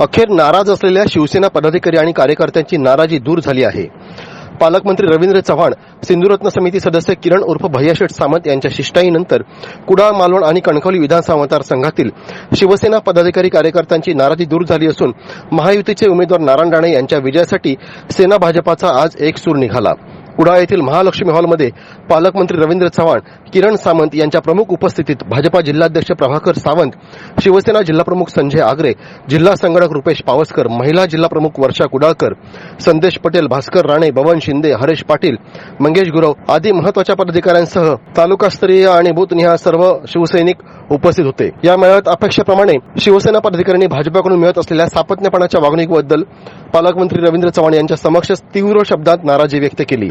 अखेर नाराज असलेल्या शिवसेना पदाधिकारी आणि कार्यकर्त्यांची नाराजी दूर झाली आहे. पालकमंत्री रवींद्र चव्हाण सिंधुरत्न समिती सदस्य किरण उर्फ भैयाशेठ सामंत यांच्या शिष्टाईनंतर कुडाळ मालवण आणि कणकवली विधानसभा मतदारसंघातील शिवसेना पदाधिकारी कार्यकर्त्यांची नाराजी दूर झाली असून महायुतीचे उमेदवार नारायण राणे यांच्या विजयासाठी सेना भाजपाचा आज एक सूर निघाला. कुडाळ येथील महालक्ष्मी हॉलमध्ये पालकमंत्री रवींद्र चव्हाण किरण सामंत यांच्या प्रमुख उपस्थितीत भाजपा जिल्हाध्यक्ष प्रभाकर सावंत शिवसेना जिल्हाप्रमुख संजय आगरे जिल्हा संगणक रुपेश पावसकर महिला जिल्हाप्रमुख वर्षा कुडाळकर संदेश पटेल भास्कर राणे बबन शिंदे हरेश पाटील मंगेश गुरव आदी महत्त्वाच्या पदाधिकाऱ्यांसह तालुकास्तरीय आणि बूथनिहाय सर्व शिवसैनिक उपस्थित होते. या मेळाव्यात अपेक्षेप्रमाणे शिवसेना पदाधिकाऱ्यांनी भाजपाकडून मिळत असलेल्या सापत्न्यपणाच्या वागणुकीबद्दल पालकमंत्री रवींद्र चव्हाण यांच्या समक्ष तीव्र शब्दात नाराजी व्यक्त केली.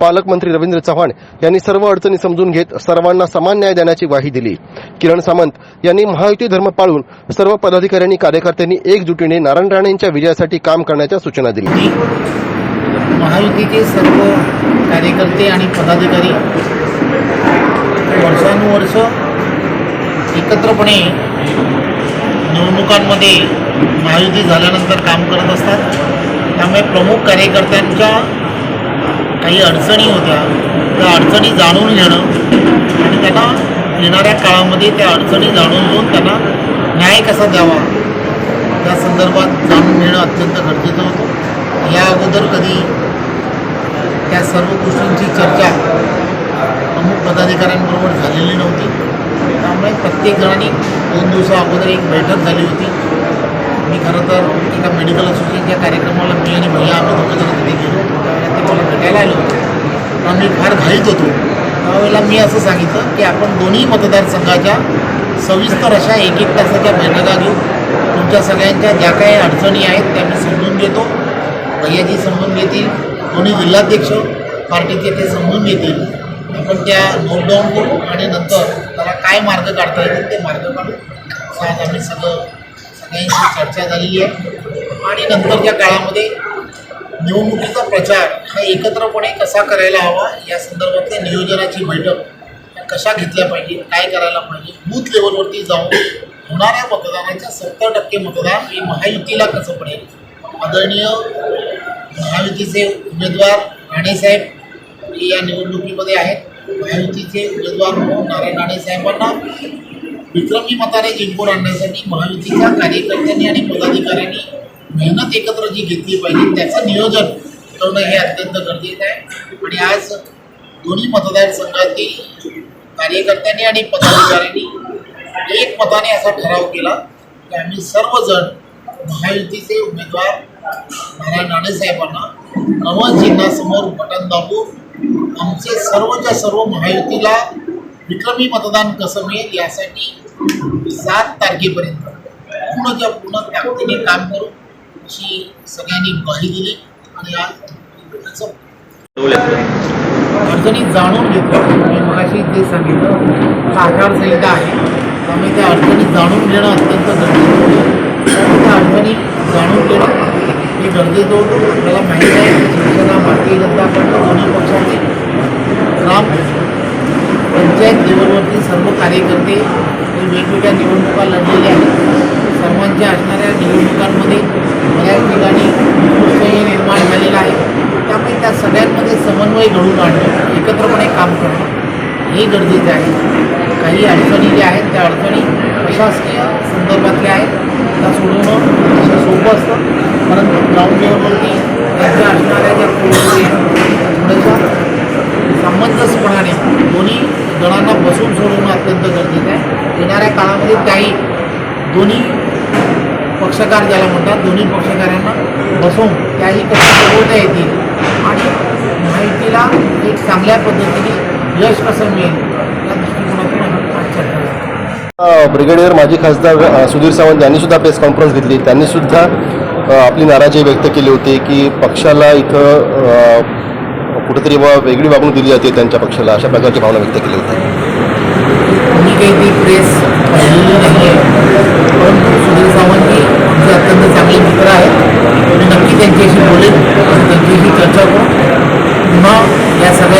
पालकमंत्री रवींद्र चव्हाण यांनी सर्व अडचणी समजून घेत सर्वांना समान न्याय देण्याची ग्वाही दिली. किरण सामंत यांनी महायुती धर्म पाळून सर्व पदाधिकाऱ्यांनी कार्यकर्त्यांनी एकजुटीने नारायण राणेंच्या विजयासाठी काम करण्याच्या सूचना दिल्या. महायुतीचे सर्व कार्यकर्ते आणि पदाधिकारी वर्षानुवर्ष एकत्रपणे निवडणुकांमध्ये महायुती झाल्यानंतर काम करत असतात. त्यामुळे प्रमुख कार्यकर्त्यांच्या काही अडचणी होत्या त्या अडचणी जाणून घेणं आणि त्यांना येणाऱ्या काळामध्ये त्या अडचणी जाणून घेऊन त्यांना न्याय कसा द्यावा? त्या संदर्भात जाणून घेणं अत्यंत गरजेचं होतं. या अगोदर कधी त्या सर्व गोष्टींची चर्चा प्रमुख पदाधिकाऱ्यांबरोबर झालेली नव्हती. त्यामुळे प्रत्येक जणांनी दोन दिवसा अगोदर एक बैठक झाली होती. मी खरं तर एका मेडिकल असोसिएशनच्या कार्यक्रमात मी असं सांगितलं की आपण दोन्ही मतदारसंघाच्या सविस्तर अशा एक एक तासाच्या बैठका घेऊ तुमच्या सगळ्यांच्या ज्या काही अडचणी आहेत त्या मी समजून घेतो. भैयाजी समजून घेतील दोन्ही जिल्हाध्यक्ष पार्टीचे ते समजून घेतील. आपण त्या नोट करू आणि नंतर त्याला काय मार्ग काढता येतील ते मार्ग काढू. आज आम्ही सगळं सगळ्यांची चर्चा झालेली आहे. आणि नंतरच्या काळामध्ये निवडणुकीचा प्रचार हा एकत्रपणे कसा करायला हवा या संदर्भातल्या नियोजनाची बैठक कशा घेतल्या पाहिजे काय करायला पाहिजे बूथ लेवलवरती जाऊन होणाऱ्या मतदानाच्या सत्तर टक्के मतदान हे महायुतीला कसं पडेल? आदरणीय महायुतीचे उमेदवार राणेसाहेब हे या निवडणुकीमध्ये आहेत. महायुतीचे उमेदवार म्हणून नारायण राणेसाहेबांना विक्रमी मताने जिंकून आणण्यासाठी महायुतीच्या कार्यकर्त्यांनी आणि पदाधिकाऱ्यांनी मेहनत एकत्र जी घेतली पाहिजे त्याचं नियोजन करणं हे अत्यंत गरजेचं आहे. आणि आज दोन्ही मतदारसंघातील कार्यकर्त्यांनी आणि पदाधिकाऱ्यांनी एक मताने असा ठराव केला की आम्ही सर्वजण महायुतीचे उमेदवार नारायण राणेसाहेबांना नवं चिन्हासमोर बटन दाबू आमचे सर्वच्या सर्व महायुतीला विक्रमी मतदान कसं मिळेल यासाठी सात तारखेपर्यंत पूर्णच्या पूर्ण ताकदीने काम करू. अशी सगळ्यांनी ग्वाही दिली आणि आज अडचणी जाणून घेतल्या मी मगाशी ते सांगितलं. का आचारसंहिता आहे. त्यामुळे त्या अडचणी जाणून घेणं अत्यंत गरजेचं होतं त्या अडचणी जाणून घेणं हे गरजेचं होतं. आपल्याला माहिती आहे शिवसेना भारतीय जनता पक्ष दोन्ही पक्षाचे ग्राम पंचायत लेवलवरती सर्व कार्यकर्ते हे वेगवेगळ्या निवडणुका लढलेल्या आहेत. सर्वांच्या असणाऱ्या निवडणुकांमध्ये बऱ्याच ठिकाणी उत्साह निर्माण झालेला आहे त्यामुळे त्या सगळ्यांमध्ये समन्वय घडवून आणणं एकत्रपणे काम करणं हे गरजेचं आहे. काही अडचणी ज्या आहेत त्या अडचणी प्रशासकीय संदर्भातल्या आहेत. त्या सोडवणं अतिशय सोपं असतं. परंतु ग्राउंड लेवलवरती त्यांच्या असणाऱ्या ज्या प्रवृत्ती थोड्याशा सामंजस्यपणाने दोन्ही गणांना बसून सोडवणं अत्यंत गरजेचं आहे. येणाऱ्या काळामध्ये त्याही दोन्ही पक्षकार ज्याला म्हणतात दोन्ही पक्षकारांना बसवून त्याही कशा सोडवता येतील. आणि माहितीला एक चांगल्या पद्धतीने यश कसं मिळेल या दृष्टिकोनातून चर्चा. ब्रिगेडियर माजी खासदार सुधीर सावंत यांनी सुद्धा प्रेस कॉन्फरन्स घेतली. त्यांनी सुद्धा आपली नाराजी व्यक्त केली होती की पक्षाला इथं कुठेतरी बा वेगळी वागणूक दिली जाते त्यांच्या पक्षाला अशा प्रकारची भावना व्यक्त केली होती. मी काही ती प्रेस पाहिलेली नाही आहे परंतु सुधीर सावंत हे आमचे अत्यंत चांगले मित्र आहेत मी नक्की त्यांच्याशी बोलेन आणि त्यांच्याशी चर्चा करू पुन्हा या सगळ्या